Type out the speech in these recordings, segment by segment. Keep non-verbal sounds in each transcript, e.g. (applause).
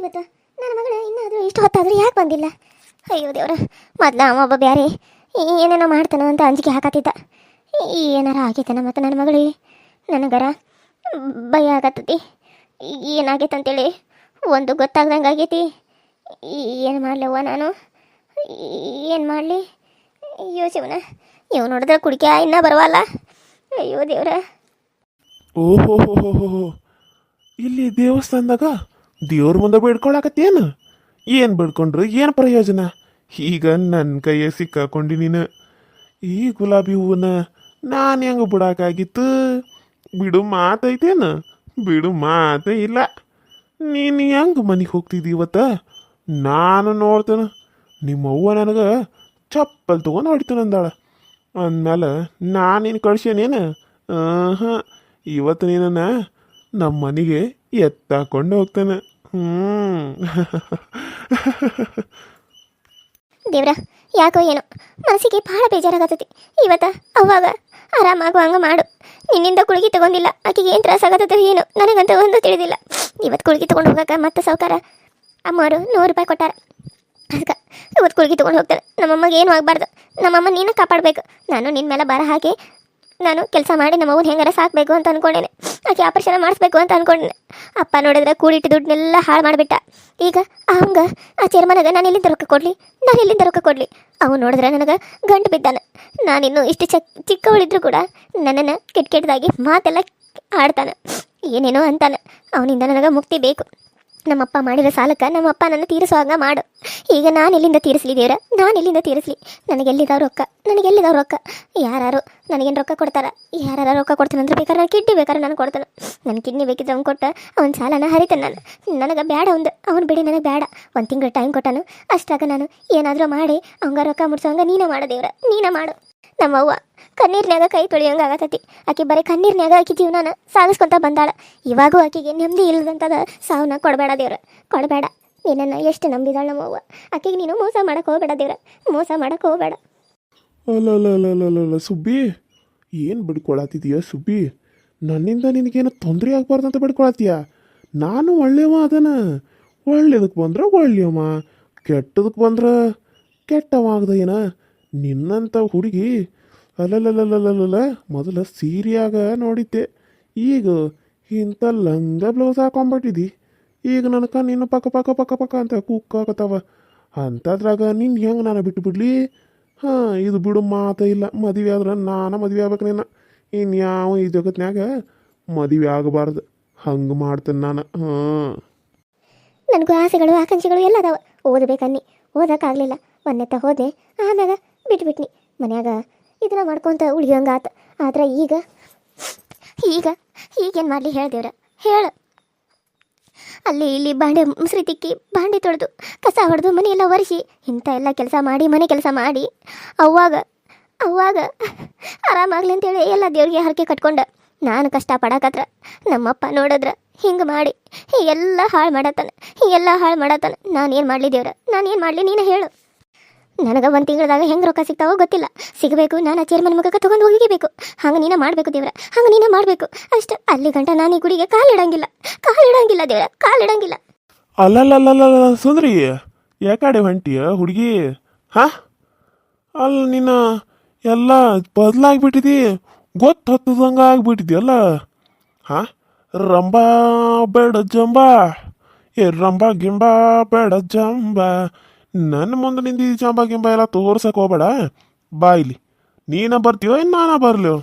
ಇವತ್ತು ನನ್ನ ಮಗಳು ಇನ್ನಾದರೂ ಇಷ್ಟು ಹೊತ್ತಾದರೂ ಯಾಕೆ ಬಂದಿಲ್ಲ? ಅಯ್ಯೋ ದೇವ್ರ, ಮೊದ್ಲ ಅವ ಒಬ್ಬ ಬ್ಯಾರೆ. ಏನೇನೋ ಮಾಡ್ತಾನೋ ಅಂತ ಅಂಜಿಕೆ ಹಾಕತ್ತಿದ್ದ. ಏನಾರ ಆಗೈತನ ಮತ್ತು ನನ್ನ ಮಗಳಿಗೆ ನನಗರ ಭಯ ಆಗತ್ತತಿ. ಏನಾಗೈತೆ ಅಂತೇಳಿ ಒಂದು ಗೊತ್ತಾಗ್ದಂಗೆ ಆಗೈತಿ. ಏನು ಮಾಡಲವ್ವ ನಾನು? ಏನು ಮಾಡಲಿ? ಅಯ್ಯೋ ಶಿವನ, ಇವ್ ನೋಡಿದ್ರೆ ಕುಡಿಕೆ ಇನ್ನೂ ಬರವಲ್ಲ? ಅಯ್ಯೋ ದೇವ್ರ. ಓಹೋ ಇಲ್ಲಿ ದೇವಸ್ಥಾನದಾಗ ದೇವ್ರ ಮುಂದೆ ಬೇಡ್ಕೊಳಕತ್ತೇನು? ಏನು ಬೇಡ್ಕೊಂಡ್ರು? ಏನು ಪ್ರಯೋಜನ? ಈಗ ನನ್ನ ಕೈಯ ಸಿಕ್ಕಾಕೊಂಡು ನೀನು. ಈ ಗುಲಾಬಿ ಹೂವನ್ನ ನಾನು ಹೆಂಗೆ ಬಿಡಾಕಾಗಿತ್ತು? ಬಿಡು ಮಾತೈತೇನು? ಬಿಡು ಮಾತೇ ಇಲ್ಲ. ನೀನು ಹೆಂಗೆ ಮನೆಗೆ ಹೋಗ್ತಿದ್ದಿ ಇವತ್ತ? ನಾನು ನೋಡ್ತೇನೆ. ನಿಮ್ಮ ಅವ್ವ ನನಗೆ ಚಪ್ಪಲ್ ತೊಗೊಂಡು ಹೊಡಿತಾನೆ ಅಂದಾಳ. ಅಂದಮೇಲೆ ನಾನೇನು ಕಳ್ಸೇನೇನು? ಹಾಂ ಇವತ್ತು ನೀನನ್ನ ನಮ್ಮ ಮನೆಗೆ ಎತ್ತಾಕೊಂಡು ಹೋಗ್ತಾನೆ. ಹ್ಮ್. ದೇವ್ರ, ಯಾಕೋ ಏನೋ. ಮನಸ್ಸಿಗೆ ಭಾಳ ಬೇಜಾರಾಗತ್ತೈತಿ. ಇವತ್ತ ಅವಾಗ ಆರಾಮಾಗೋ ಹಂಗ ಮಾಡು. ನಿನ್ನಿಂದ ಕುಳಿಗೆ ತಗೊಂಡಿಲ್ಲ, ಆಕೆಗೆ ಏನು ತ್ರಾಸ ಆಗತ್ತೋ ಏನು, ನನಗಂತೂ ಒಂದು ತಿಳಿದಿಲ್ಲ. ಇವತ್ತು ಕುಳಿಗೆ ತೊಗೊಂಡು ಹೋಗಕ್ಕೆ ಮತ್ತೆ ಸಾವುಕಾರ? ಅಮ್ಮವರು ನೂರು ರೂಪಾಯಿ ಕೊಟ್ಟಾರ. ಅದಕ್ಕೆ ಇವತ್ತು ಕುಳಿಗೆ ತೊಗೊಂಡು ಹೋಗ್ತಾರೆ. ನಮ್ಮಮ್ಮಗೆ ಏನು ಆಗಬಾರ್ದು. ನಮ್ಮಮ್ಮ ನೀನು ಕಾಪಾಡಬೇಕು. ನಾನು ನಿನ್ನ ಮೇಲೆ ಬರ ಹಾಕಿ ನಾನು ಕೆಲಸ ಮಾಡಿ ನಮ್ಮವ್ನ ಹೆಂಗಾರ ಸಾಕಬೇಕು ಅಂತ ಅನ್ಕೊಂಡೇನೆ. ಆಕೆ ಆಪರೇಷನ್ ಮಾಡಿಸ್ಬೇಕು ಅಂತ ಅನ್ಕೊಂಡೆ ಅಪ್ಪ ನೋಡಿದ್ರೆ ಕೂಡಿಟ್ಟು ದುಡ್ಡನ್ನೆಲ್ಲ ಹಾಳು ಮಾಡಿಬಿಟ್ಟ. ಈಗ ಅವಂಗ ಆ ಚೇರ್ಮನಗ ನಾನು ಎಲ್ಲಿಂದ ರೊಕ್ಕ ಕೊಡಲಿ? ನಾನು ಎಲ್ಲಿಂದ ರೊಕ್ಕ ಕೊಡಲಿ? ಅವನು ನೋಡಿದ್ರೆ ನನಗೆ ಗಂಟು ಬಿದ್ದಾನೆ. ನಾನಿನ್ನು ಇಷ್ಟು ಚಕ್ ಚಿಕ್ಕವಳಿದ್ರು ಕೂಡ ನನ್ನನ್ನು ಕೆಟ್ಟ ಕೆಟ್ಟದಾಗಿ ಮಾತೆಲ್ಲ ಆಡ್ತಾನೆ. ಏನೇನೋ ಅಂತಾನೆ. ಅವನಿಂದ ನನಗೆ ಮುಕ್ತಿ ಬೇಕು. ನಮ್ಮಪ್ಪ ಮಾಡಿರೋ ಸಾಲಕ್ಕೆ ನಮ್ಮಪ್ಪ ನನ್ನ ತೀರಿಸೋ ಹಂಗ ಮಾಡು. ಈಗ ನಾನು ಎಲ್ಲಿಂದ ತೀರಿಸ್ಲಿ ದೇವ್ರ? ನಾನು ಎಲ್ಲಿಂದ ತೀರಿಸ್ಲಿ? ನನಗೆ ಎಲ್ಲಿದಾವ ರೊಕ್ಕ? ನನಗೆ ಎಲ್ಲಿದಾವ ರೊಕ್ಕ? ಯಾರು ನನಗೇನು ರೊಕ್ಕ ಕೊಡ್ತಾರ? ಯಾರು ರೊಕ್ಕ ಕೊಡ್ತಾನೆ ಅಂದ್ರೆ ಬೇಕಾದ್ರೆ ನಾನು ಕಿಡ್ನಿ ಬೇಕಾದ್ರೆ ನಾನು ಕೊಡ್ತಾನೆ. ನನ್ನ ಕಿಡ್ನಿ ಬೇಕಿದ್ರೆ ಅವ್ನು ಕೊಟ್ಟ, ಅವ್ನ ಸಾಲನ ಹರಿತಾನೆ ನಾನು. ನನಗೆ ಬೇಡ ಒಂದು ಅವ್ನು ಬಿಡಿ ನನಗೆ ಬೇಡ ಒಂದು ತಿಂಗಳು ಟೈಮ್ ಕೊಟ್ಟಾನು. ಅಷ್ಟಾಗ ನಾನು ಏನಾದರೂ ಮಾಡಿ, ಅವಂಗ ರೊಕ್ಕ ಮುಡ್ಸೋಂಗ ನೀನೇ ಮಾಡು ದೇವ್ರ. ನೀನೇ ಮಾಡು. ನಮ್ಮವ್ವ, ಕಣ್ಣೀರ್ನ್ಯಾಗ ಕೈ ತೊಳಿಯಂಗ ಆಗತೈತಿ. ಆಕೆ ಬರೀ ಕಣ್ಣೀರ್ನ್ಯಾಗ ಆಕೆ ಜೀವನಾನ ಸಾಗಿಸ್ಕೊಂತ ಬಂದಾಳ. ಇವಾಗೂ ಆಕೆಗೆ ನೆಮ್ಮದಿ ಇಲ್ಲದಂತದ ಸಾವನ್ನ ಕೊಡಬೇಡ ದೇವ್ರ. ಕೊಡಬೇಡ. ನಿನ್ನ ಎಷ್ಟು ನಂಬಿದಾಳ ನಮ್ಮವ್ವ. ಆಕೆಗೆ ನೀನು ಮೋಸ ಮಾಡಕ್ಕೆ ಹೋಗಬೇಡ ದೇವ್ರ. ಮೋಸ ಮಾಡಕ್ಕೆ ಹೋಗಬೇಡ. ಅಲ್ಲ ಸುಬ್ಬಿ. ಏನು ಬಿಡ್ಕೊಳತ್ತಿದೀಯ ಸುಬ್ಬಿ? ನನ್ನಿಂದ ನಿನಗೇನು ತೊಂದರೆ ಆಗಬಾರ್ದು ಅಂತ ಬಿಡ್ಕೊಳತ್ತೀಯ ನಾನು ಒಳ್ಳೆಯವ ಅದನ. ಒಳ್ಳೇದಕ್ಕೆ ಬಂದ್ರೆ ಒಳ್ಳೆಯವ ಕೆಟ್ಟದಕ್ಕೆ ಬಂದ್ರೆ ಕೆಟ್ಟವ ಆಗ್ದ ಏನ? ನಿನ್ನಂಥ ಹುಡುಗಿ ಅಲ್ಲಲ್ಲಲ್ಲಲ್ಲಲ್ಲ ಮೊದಲ ಸೀರಿಯಾಗ ನೋಡಿದ್ದೆ. ಈಗ ಇಂಥ ಲಂಗ ಬ್ಲೌಸ್ ಹಾಕೊಂಬಿಟ್ಟಿದ್ದಿ ಈಗ ನನಗೆ ನಿನ್ನ ಪಕ್ಕ ಪಕ್ಕ ಪಕ್ಕ ಪಕ್ಕ ಅಂತ ಕುಕ್ಕಾಕತ್ತವ ಅಂಥದ್ರಾಗ ನಿನ್ನ ಹೆಂಗೆ ನಾನು ಬಿಟ್ಟು ಬಿಡ್ಲಿ? ಹಾಂ, ಇದು ಬಿಡು ಮಾತ ಇಲ್ಲ. ಮದುವೆ ಆದ್ರೆ ನಾನು ಮದುವೆ ಆಗ್ಬೇಕು ನಿನ್ನ. ಇನ್ಯಾವ ಈ ಜಗತ್ನ್ಯಾಗ ಮದುವೆ ಆಗಬಾರ್ದು. ಹಂಗೆ ಮಾಡ್ತೇನೆ ನಾನು. ಹಾಂ. ನನಗೂ ಆಸೆಗಳು, ಆಕಾಂಕ್ಷೆಗಳು ಎಲ್ಲ ಅದಾವ. ಓದಬೇಕನ್ನಿ. ಓದೋಕ್ಕಾಗಲಿಲ್ಲ. ಮೊನ್ನೆತ್ತ ಹೋದೆ. ಆಮ್ಯಾಗ ಬಿಟ್ಬಿಟ್ನಿ. ಮನ್ಯಾಗ ಇದನ್ನ ಮಾಡ್ಕೊಂತ ಉಳಿಯೋಂಗಾತ. ಆದ್ರೆ ಈಗ ಈಗ, ಈಗೇನು ಮಾಡಲಿ ಹೇಳ್ದೇವ್ರ ಹೇಳು. ಅಲ್ಲಿ ಇಲ್ಲಿ ಬಾಂಡೆ ಮುಸ್ರಿ ತಿಕ್ಕಿ ಬಾಂಡೆ ತೊಳೆದು, ಕಸ ಹೊಡೆದು ಮನೆಯೆಲ್ಲ ಒರೆಸಿ, ಇಂಥ ಎಲ್ಲ ಕೆಲಸ ಮಾಡಿ, ಮನೆ ಕೆಲಸ ಮಾಡಿ ಅವಾಗ ಅವಾಗ ಆರಾಮಾಗ್ಲಿ ಅಂತೇಳಿ ಎಲ್ಲ ದೇವ್ರಿಗೆ ಹರಕೆ ಕಟ್ಕೊಂಡ, ನಾನು ಕಷ್ಟ ಪಡಕತ್ರ, ನಮ್ಮಪ್ಪ ನೋಡಿದ್ರ ಹಿಂಗೆ ಮಾಡಿ ಎಲ್ಲ ಹಾಳು ಮಾಡತ್ತಾನೆ ಎಲ್ಲ ಹಾಳು ಮಾಡತ್ತಾನೆ. ನಾನೇನು ಮಾಡಲಿ ದೇವ್ರ, ನಾನೇನು ಮಾಡಲಿ ನೀನು ಹೇಳು. ನನಗೆ ಒಂದು ತಿಂಗಳದಾಗ ಹೆಂಗೆ ರೊಕ್ಕ ಸಿಗ್ತಾವೋ ಗೊತ್ತಿಲ್ಲ. ಸಿಗಬೇಕು, ನಾನು ಚೇರ್ಮನ್ ಮುಖಕ್ಕೆ ತೊಗೊಂಡು ಹೋಗಿಬೇಕು ಹಂಗೆ ನೀನು ಮಾಡಬೇಕು ದೇವ್ರ, ಹಂಗೆ ನೀನು ಮಾಡಬೇಕು. ಅಷ್ಟೇ, ಅಲ್ಲಿ ಗಂಟ ನಾನು ಈ ಗುಡಿಗೆ ಕಾಲಿಡಂಗಿಲ್ಲ ಕಾಲಿಡಂಗಿಲ್ಲ ದೇವ್ರ ಕಾಲಿಡಂಗಿಲ್ಲ ಅಲ್ಲಲ್ಲಲ್ಲಲ್ಲ ಸುಂದ್ರಿ, ಯಾಕಡೆ ಹೊಂಟಿಯ ಹುಡುಗಿ? ಹಾ? ಅಲ್ಲ ನೀನು ಎಲ್ಲ ಬದಲಾಗ್ಬಿಟ್ಟಿದಿ, ಗೊತ್ತು ಹತ್ತದಂಗ ಆಗ್ಬಿಟ್ಟಿದ್ಯಲ್ಲ ಹಾ? ರಂಬ ಬೇಡ ಜಂಬಾ, ಏ ರಂಬ ಗಿಂಬಾ ಬೇಡ ಜಂಬ ನನ್ನ ಮುಂದೆ ನಿಂದ ಈ ಚಂಬ ಗಿಂಬ ಎಲ್ಲ ತೋರ್ಸಕ್ ಹೋಗ್ಬೇಡ. ಬಾ ಇಲ್ಲಿ. ನೀನ ಬರ್ತೀಯೋ ಏನು ನಾನ ಬರ್ಲೋ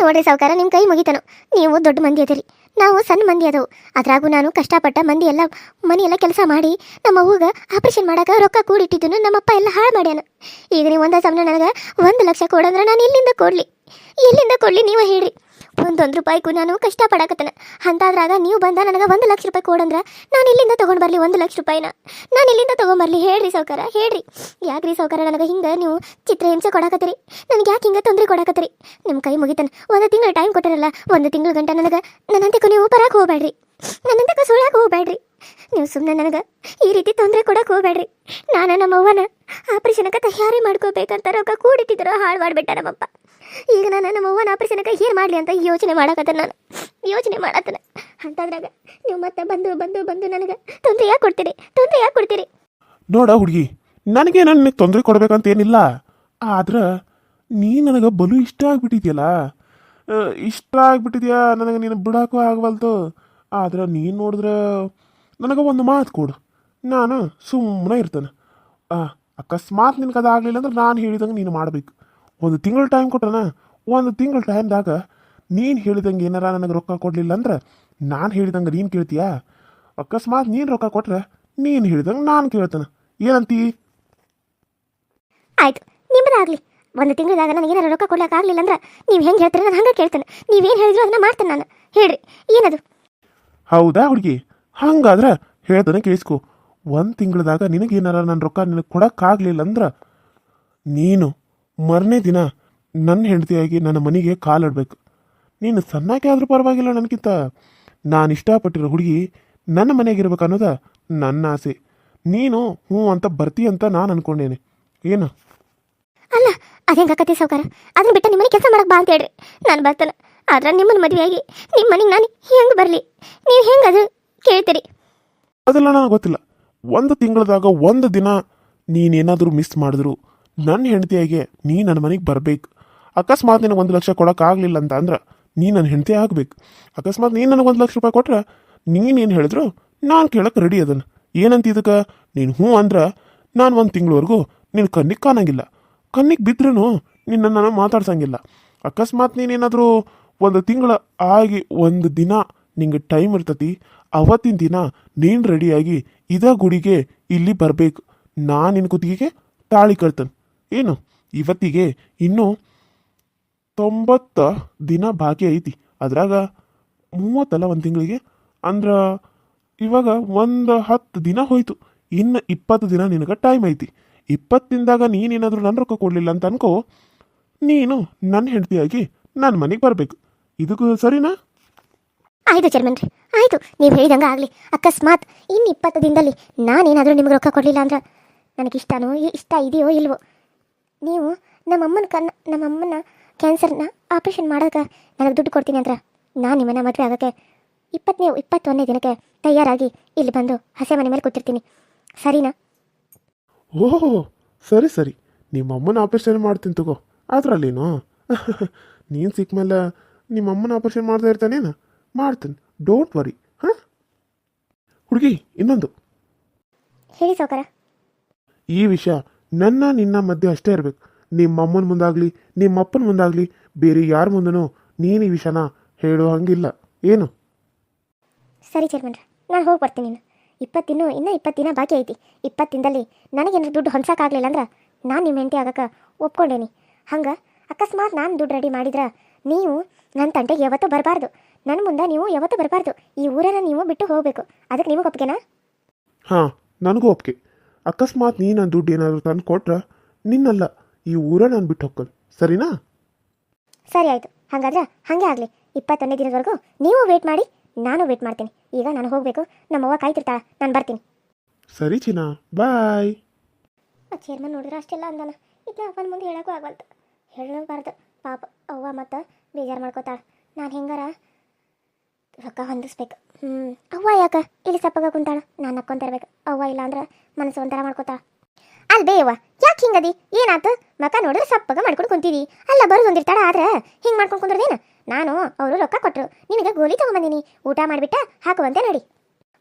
ನೋಡ್ರಿ ಸಾವುಕಾರ ನಿಮ್ಮ ಕೈ ಮುಗಿತನು. ನೀವು ದೊಡ್ಡ ಮಂದಿ ಅದಿರಿ. ನಾವು ಸಣ್ಣ ಮಂದಿ ಅದವು. ಅದ್ರಾಗೂ ನಾನು ಕಷ್ಟಪಟ್ಟ ಮಂದಿ ಎಲ್ಲ ಮನೆ ಎಲ್ಲ ಕೆಲಸ ಮಾಡಿ ನಮ್ಮ ಅವ್ವಗ ಆಪರೇಷನ್ ಮಾಡಕ್ಕೆ ರೊಕ್ಕ ಕೂಡಿಟ್ಟಿದ್ದನು ನಮ್ಮಪ್ಪ ಎಲ್ಲ ಹಾಳು ಮಾಡ್ಯಾನ. ಈಗ ನೀವು ಒಂದೇ ಸಮಯ ನನಗೆ ಒಂದು ಲಕ್ಷ ಕೊಡಂದ್ರೆ ನಾನು ಎಲ್ಲಿಂದ ಕೊಡಲಿ. ಎಲ್ಲಿಂದ ಕೊಡಲಿ ನೀವು ಹೇಳ್ರಿ. ಒಂದೊಂದು ರೂಪಾಯಿಗೂ ನಾನು ಕಷ್ಟಪಡಕತ್ತನ. ಅಂತಾದ್ರಾಗ ನೀವು ಬಂದ ನನಗೆ ಒಂದು ಲಕ್ಷ ರೂಪಾಯಿ ಕೊಡಂದ್ರೆ ನಾನು ಇಲ್ಲಿಂದ ತೊಗೊಂಡು ಬರಲಿ ಒಂದು ಲಕ್ಷ ರೂಪಾಯಿನ. ನಾನು ಇಲ್ಲಿಂದ ತೊಗೊಂಬರ್ಲಿ ಹೇಳ್ರಿ ಸಾವುಕಾರ, ಹೇಳ್ರಿ. ಯಾಕ್ರಿ ಸಾವುಕಾರ, ನನಗೆ ಹಿಂಗೆ ನೀವು ಚಿತ್ರ ಹಿಂಸೆ ಕೊಡಕತ್ತೀರಿ. ನನಗೆ ಯಾಕೆ ಹಿಂಗೆ ತೊಂದರೆ ಕೊಡಕತ್ತೀರಿ? ನಿಮ್ಮ ಕೈ ಮುಗಿತಾನೆ. ಒಂದು ತಿಂಗಳು ಟೈಮ್ ಕೊಟ್ಟಿರಲ್ಲ, ಒಂದು ತಿಂಗಳ ಗಂಟೆ ನನಗೆ ನನ್ನಂತಕ್ಕೂ ನೀವು ಬರಕ್ಕೆ ಹೋಗ್ಬೇಡ್ರಿ. ನನ್ನಂತಕ್ಕ ಸುಳ್ಯಾಕೆ ಹೋಗ್ಬೇಡ್ರಿ. ನೀವು ಸುಮ್ಮನೆ ನನಗೆ ಈ ರೀತಿ ತೊಂದರೆ ಕೊಡಕ್ಕೆ ಹೋಗ್ಬೇಡ್ರಿ. ನಾನು ನಮ್ಮ ಅವ್ವನ ಆಪರೇಷನ್ಗೆ ತಯಾರಿ ಮಾಡ್ಕೋಬೇಕಂತ ರೊಕ್ಕ ಕೂಡಿಟ್ಟಿದ್ರು, ಹಾಳು ಮಾಡಿಬಿಟ್ಟ ನಮ್ಮಪ್ಪ. ಈಗ ನಾನು ನಮ್ಮ ಅವ್ವನ ಆಪರೇಷನ್ಗೆ ಏನು ಮಾಡಲಿ ಅಂತ ಯೋಚನೆ ಮಾಡಕತ್ತ ನಾನು. ಯೋಚನೆ ಮಾಡತ್ತನ. ಅಂತದ್ರಾಗ ನೀವು ಮತ್ತೆ ಬಂದು ಬಂದು ಬಂದು ನನಗೆ ತೊಂದರೆ ಯಾಕೆ ಕೊಡ್ತೀರಿ ತೊಂದರೆ ಯಾಕೆ ಕೊಡ್ತೀರಿ ನೋಡ ಹುಡುಗಿ ನನಗೆ ನನಗೆ ತೊಂದರೆ ಕೊಡ್ಬೇಕಂತ ಏನಿಲ್ಲ ಆದ್ರೆ ನೀ ನನಗೆ ಬಲು ಇಷ್ಟ ಆಗ್ಬಿಟ್ಟಿದ್ಯಲ್ಲ? ಇಷ್ಟ ಆಗ್ಬಿಟ್ಟಿದ್ಯಾ? ನನಗೆ ನೀನು ಬಿಡೋಕ್ಕೂ ಆಗವಲ್ತು ಆದ್ರೆ ನೀನು ನೋಡಿದ್ರೆ ನನಗೆ ಒಂದು ಮಾತು ಕೊಡು. ನಾನು ಸುಮ್ಮನೆ ಇರ್ತೇನೆ. ಆ, ಅಕಸ್ಮಾತ್ ನಿನಗೆ ಅದಾಗಲಿಲ್ಲ ಅಂದ್ರೆ ನಾನು ಹೇಳಿದಂಗೆ ನೀನು ಮಾಡಬೇಕು. ಒಂದು ತಿಂಗಳು ಟೈಮ್ ಕೊಟ್ಟನ ಒಂದು ತಿಂಗಳ ಟೈಮ್ದಾಗ ನೀನು ಹೇಳಿದಂಗೆ ಏನಾರ ನನಗೆ ರೊಕ್ಕ ಕೊಡಲಿಲ್ಲ ಅಂದ್ರೆ ನಾನು ಹೇಳಿದಂಗೆ ನೀನು ಕೇಳ್ತೀಯಾ? ಅಕಸ್ಮಾತ್ ನೀನು ರೊಕ್ಕ ಕೊಟ್ರೆ ನೀನು ಹೇಳಿದಂಗೆ ನಾನು ಕೇಳ್ತಾನೆ. ಏನಂತೀ? ಆಯ್ತು ನಿಮ್ಮದಾಗಲಿ. ಒಂದು ತಿಂಗಳದಾಗ ನನಗೆ ಏನಾರ ರೊಕ್ಕ ಕೊಡ್ಲಿಕ್ಕೆ ಆಗಲಿಲ್ಲ ಅಂದ್ರೆ ನೀವು ಹೆಂಗೆ ಹೇಳ್ತೀರಿ? ನಾನು ಹಂಗೆ ಕೇಳ್ತೇನೆ. ನೀವೇನು ಹೇಳಿದ್ರು ಅದನ್ನ ಮಾಡ್ತೇನೆ ನಾನು. ಹೇಳ್ರಿ ಏನದು? ಹೌದಾ ಹುಡುಗಿ? ಹಂಗಾದ್ರೆ ಹೇಳ್ತಾನೆ ಕೇಳಿಸ್ಕೊ. ಒಂದು ತಿಂಗಳದಾಗ ನಿನಗೇನಾರ ನನ್ನ ರೊಕ್ಕ ನಿನಗೆ ಕೊಡೋಕ್ಕಾಗಲಿಲ್ಲ ಅಂದ್ರೆ ನೀನು ಮರನೇ ದಿನ ನನ್ನ ಹೆಂಡತಿಯಾಗಿ ನನ್ನ ಮನೆಗೆ ಕಾಲಾಡಬೇಕು. ನೀನು ಸಣ್ಣಕ್ಕೆ ಆದರೂ ಪರವಾಗಿಲ್ಲ ನನಗಿಂತ ನಾನು ಇಷ್ಟಪಟ್ಟಿರೋ ಹುಡುಗಿ ನನ್ನ ಮನೆಗಿರ್ಬೇಕು ಅನ್ನೋದ ನನ್ನ ಆಸೆ. ನೀನು ಹ್ಞೂ ಅಂತ ಬರ್ತಿ ಅಂತ ನಾನು ಅನ್ಕೊಂಡೇನೆ. ಏನು? ಅಲ್ಲ ಅದೇ ಸೌಕಾರ ಸಾವುಕಾರ? ಅದನ್ನ ಬಿಟ್ಟು ನಿಮ್ಮನೆ ಕೆಲಸ ಮಾಡಕ್ಕೆ ಬಾ ಅಂತ ಹೇಳ್ರಿ. ನಾನು ಬರ್ತಾನೆ ಆದ್ರೆ ನಿಮ್ಮನ್ನ ಮದುವೆಯಾಗಿ ನಿಮ್ಮ ಮನೆಗೆ ನಾನು ಹೆಂಗೆ ಬರಲಿ? ನೀವು ಹೆಂಗೆ ಅದು ಕೇಳ್ತೀರಿ? ಅದೆಲ್ಲ ನನಗೆ ಗೊತ್ತಿಲ್ಲ. ಒಂದು ತಿಂಗಳದಾಗ ಒಂದು ದಿನ ನೀನೇನಾದರೂ ಮಿಸ್ ಮಾಡಿದ್ರು. ನನ್ನ ಹೆಂಡತಿಯಾಗೆ ನೀ ನನ್ನ ಮನೆಗೆ ಬರಬೇಕು. ಅಕಸ್ಮಾತ್ ನಿನಗೆ ಒಂದು ಲಕ್ಷ ಕೊಡೋಕ್ಕಾಗಲಿಲ್ಲ ಅಂತ ಅಂದ್ರೆ ನೀ ನನ್ನ ಹೆಂಡತಿ ಆಗಬೇಕು. ಅಕಸ್ಮಾತ್ ನೀನು ನನಗೆ ಒಂದು ಲಕ್ಷ ರೂಪಾಯಿ ಕೊಟ್ರೆ ನೀನೇನು ಹೇಳಿದ್ರು? ನಾನು ಕೇಳಕ್ಕೆ ರೆಡಿ ಅದನ್ನು ಏನಂತ ಇದಕ್ಕೆ? ನೀನು ಹ್ಞೂ ಅಂದ್ರೆ ನಾನು ಒಂದು ತಿಂಗಳವರೆಗೂ ನಿನ್ನ ಕಣ್ಣಿಗೆ ಕಾಣಂಗಿಲ್ಲ. ಕಣ್ಣಿಗೆ ಬಿದ್ರೂ ನಿನ್ನ ನಾನು ಮಾತಾಡ್ಸಂಗಿಲ್ಲ. ಅಕಸ್ಮಾತ್ ನೀನೇನಾದರೂ ಒಂದು ತಿಂಗಳ ಆಗಿ ಒಂದು ದಿನ ನಿಂಗೆ ಟೈಮ್ ಇರ್ತತಿ, ಅವತ್ತಿನ ದಿನ ನೀನು ರೆಡಿಯಾಗಿ ಇದ ಗುಡಿಗೆ ಇಲ್ಲಿ ಬರಬೇಕು. ನಾನು ನಿನ್ನ ಕುತ್ತಿಗೆಗೆ ತಾಳಿ ಕಟ್ತೇನೆ. ಏನು? ಇವತ್ತಿಗೆ ಇನ್ನೂ ತೊಂಬತ್ತ ದಿನ ಬಾಕಿ ಐತಿ. ಅದ್ರಾಗ ಮೂವತ್ತಲ್ಲ ಒಂದು ತಿಂಗಳಿಗೆ? ಅಂದ್ರೆ ಇವಾಗ ಒಂದು ಹತ್ತು ದಿನ ಹೋಯ್ತು. ಇನ್ನು ಇಪ್ಪತ್ತು ದಿನ ನಿನಗೆ ಟೈಮ್ ಐತಿ. ಇಪ್ಪತ್ತು ದಿನದಾಗ ನೀನೇನಾದರೂ ನನ್ನ ರೊಕ್ಕ ಕೊಡಲಿಲ್ಲ ಅಂತ ಅನ್ಕೋ. ನೀನು ನನ್ನ ಹೆಂಡತಿಯಾಗಿ ನನ್ನ ಮನೆಗೆ ಬರಬೇಕು. ಇದಕ್ಕೂ ಸರಿನಾ? ಆಯ್ತು ಚೇರ್ಮನ್ ರೀ. ಆಯಿತು. ನೀವು ಹೇಳಿದಂಗೆ ಆಗಲಿ. ಅಕಸ್ಮಾತ್ ಇನ್ನು ಇಪ್ಪತ್ತು ದಿನದಲ್ಲಿ ನಾನೇನಾದರೂ ನಿಮ್ಗೆ ರೊಕ್ಕ ಕೊಡಲಿಲ್ಲ ಅಂದ್ರೆ ನನಗೆ ಇಷ್ಟನೋ ಇ- ಇಷ್ಟ ಇದೆಯೋ ಇಲ್ವೋ? ನೀವು ನಮ್ಮಮ್ಮನ ಕನ್ನ ನಮ್ಮಮ್ಮನ ಕ್ಯಾನ್ಸರ್ನ ಆಪ್ರೇಷನ್ ಮಾಡೋಕೆ ನನಗೆ ದುಡ್ಡು ಕೊಡ್ತೀನಿ ಅಂದ್ರೆ ನಾನು ನಿಮ್ಮನ್ನ ಮದುವೆ ಆಗೋಕ್ಕೆ ಇಪ್ಪತ್ತನೇ ಇಪ್ಪತ್ತೊಂದನೇ ದಿನಕ್ಕೆ ತಯಾರಾಗಿ ಇಲ್ಲಿ ಬಂದು ಹಸೆ ಮನೆ ಮೇಲೆ ಕೂತಿರ್ತೀನಿ. ಸರಿನಾ? ಓಹೋ ಸರಿ ಸರಿ. ನಿಮ್ಮಮ್ಮನ ಆಪರೇಷನ್ ಮಾಡ್ತೀನಿ ತಗೋ. ಅದರಲ್ಲೇನು? (laughs) ನೀನು ಸಿಕ್ಕ ಮೇಲೆ ನಿಮ್ಮಮ್ಮನ ಆಪರೇಷನ್ ಮಾಡ್ತಾ ಇರ್ತಾನೇನು? ಮಾಡ್ತೀನಿ. ಡೋಂಟ್ ವರಿ ಹಾಂ? ಹುಡುಗಿ ಇನ್ನೊಂದು. ಹೇಳಿ ಸೌಕರ ಈ ವಿಷಯ ನನ್ನ ನಿನ್ನ ಮಧ್ಯೆ ಅಷ್ಟೇ ಇರಬೇಕು. ನಿಮ್ಮ ಅಮ್ಮನ ಮುಂದಾಗಲಿ ನಿಮ್ಮ ಅಪ್ಪನ ಮುಂದಾಗಲಿ ಬೇರೆ ಯಾರ ಮುಂದನೂ ನೀನು ಈ ವಿಷಯನ ಹೇಳೋ ಹಂಗಿಲ್ಲ. ಏನು? ಸರಿ ಚೇರ್ಮನ್ರ ನಾನು ಹೋಗಿ ಬರ್ತೀನಿ ಇನ್ನು. ಇಪ್ಪತ್ತು ದಿನ ಇನ್ನೂ ಇಪ್ಪತ್ತು ದಿನ ಬಾಕಿ ಐತಿ. ಇಪ್ಪತ್ತು ದಿನದಲ್ಲಿ ನನಗೇನಾದ್ರು ದುಡ್ಡು ಹೊಂದ್ಸಕ್ಕಾಗಲಿಲ್ಲ ಅಂದ್ರೆ ನಾನು ನಿಮ್ಮ ಹೆಂಡತಿ ಆಗಕ್ಕೆ ಒಪ್ಕೊಂಡೇನಿ. ಹಂಗೆ ಅಕಸ್ಮಾತ್ ನಾನು ದುಡ್ಡು ರೆಡಿ ಮಾಡಿದ್ರೆ ನೀವು ನನ್ನ ತಂಟೆಗೆ ಯಾವತ್ತೂ ಬರಬಾರ್ದು. ನನ್ನ ಮುಂದೆ ನೀವು ಯಾವತ್ತೂ ಬರಬಾರ್ದು. ಈ ಊರನ್ನು ನೀವು ಬಿಟ್ಟು ಹೋಗಬೇಕು. ಅದಕ್ಕೆ ನಿಮಗೆ ಒಪ್ಪಿಗೆನಾ? ಹಾಂ ನನಗೂ ಒಪ್ಕೆ ಅಕಸ್ಮಾತ್ ನೀ ನನ್ನ ದುಡ್ಡು ಏನಾದರೂ ತಂದು ಕೊಟ್ರೆ ನಿನ್ನಲ್ಲ ಈ ಊರ ನಾನು ಬಿಟ್ಟು ಹೋಗ್ಕಲ್ ಸರಿನಾ? ಸರಿ ಆಯಿತು. ಹಾಗಾದ್ರೆ ಹಾಗೆ ಆಗಲಿ. ಇಪ್ಪತ್ತೊಂದನೇ ದಿನದವರೆಗೂ ನೀವು ವೇಟ್ ಮಾಡಿ ನಾನು ವೇಟ್ ಮಾಡ್ತೀನಿ. ಈಗ ನಾನು ಹೋಗಬೇಕು. ನಮ್ಮವ್ವ ಕಾಯ್ತಿರ್ತಾಳೆ. ನಾನು ಬರ್ತೀನಿ. ಸರಿ ಚಿನ್ನ. ಬಾಯ್ ಚೇರ್ಮನ್ ನೋಡಿದ್ರೆ ಅಷ್ಟೆಲ್ಲ ಅಂದಾನ. ಇದನ್ನ ಅಪ್ಪನ ಮುಂದೆ ಹೇಳೋಕ್ಕೂ ಆಗವಲ್ತು ಹೇಳಬಾರ್ದು. ಪಾಪ ಅವ್ವ ಮತ್ತು ಬೇಜಾರು ಮಾಡ್ಕೋತಾಳೆ. ನಾನು ಹೆಂಗಾರ ರೊಕ್ಕ ಹೊಂದಿಸ್ಬೇಕು. ಹ್ಞೂ ಅವ್ವ ಯಾಕ? ಇಲ್ಲಿ ಸಪ್ಪಗ ಕುಂತಾಳ. ನಾನು ನಕ್ಕೊಂತ ಇರ್ಬೇಕು ಅವ್ವ ಇಲ್ಲ ಅಂದ್ರೆ ಮನಸ್ಸು ಒಂಥರ ಮಾಡ್ಕೋತಾಳ. ಅಲ್ ಬೇವ ಯಾಕೆ ಹಿಂಗದಿ? ಏನಾತು? ಮಕ ನೋಡಿದ್ರೆ ಸಪ್ಪಗ ಮಾಡ್ಕೊಂಡು ಕುಂತೀವಿ ಅಲ್ಲ, ಬರೋದು ಒಂದಿರ್ತಾಳ ಆದ್ರೆ ಹಿಂಗೆ ಮಾಡ್ಕೊಂಡು ಕುಂದ್ರದೇನು? ನಾನು ಅವರು ರೊಕ್ಕ ಕೊಟ್ರು. ನಿನಗೆ ಗೋಲಿ ತೊಗೊಂಬಂದಿನಿ. ಊಟ ಮಾಡಿಬಿಟ್ಟ ಹಾಕುವಂತೆ ನೋಡಿ.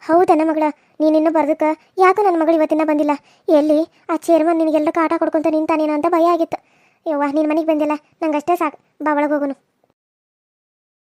ಹೌದನ ಮಗಳ, ನೀನಿನ್ನು ಬರ್ದಕ್ಕೆ? ಯಾಕೋ ನನ್ನ ಮಗಳು ಇವತ್ತಿನ ಬಂದಿಲ್ಲ? ಎಲ್ಲಿ? ಆ ಚೇರ್ಮನ್ ನಿನಗೆಲ್ಲ ಕಾಟ ಕೊಡ್ಕೊಂತ ನಿಂತಾನೇನೋ ಅಂತ ಭಯ ಆಗಿತ್ತು. ಯವ್ವ ನಿನ್ನ ಮನೆಗೆ ಬಂದಿಲ್ಲ ನಂಗಷ್ಟೇ ಸಾಕು. ಬಾ, ಒಳಗೆ ಹೋಗುನು.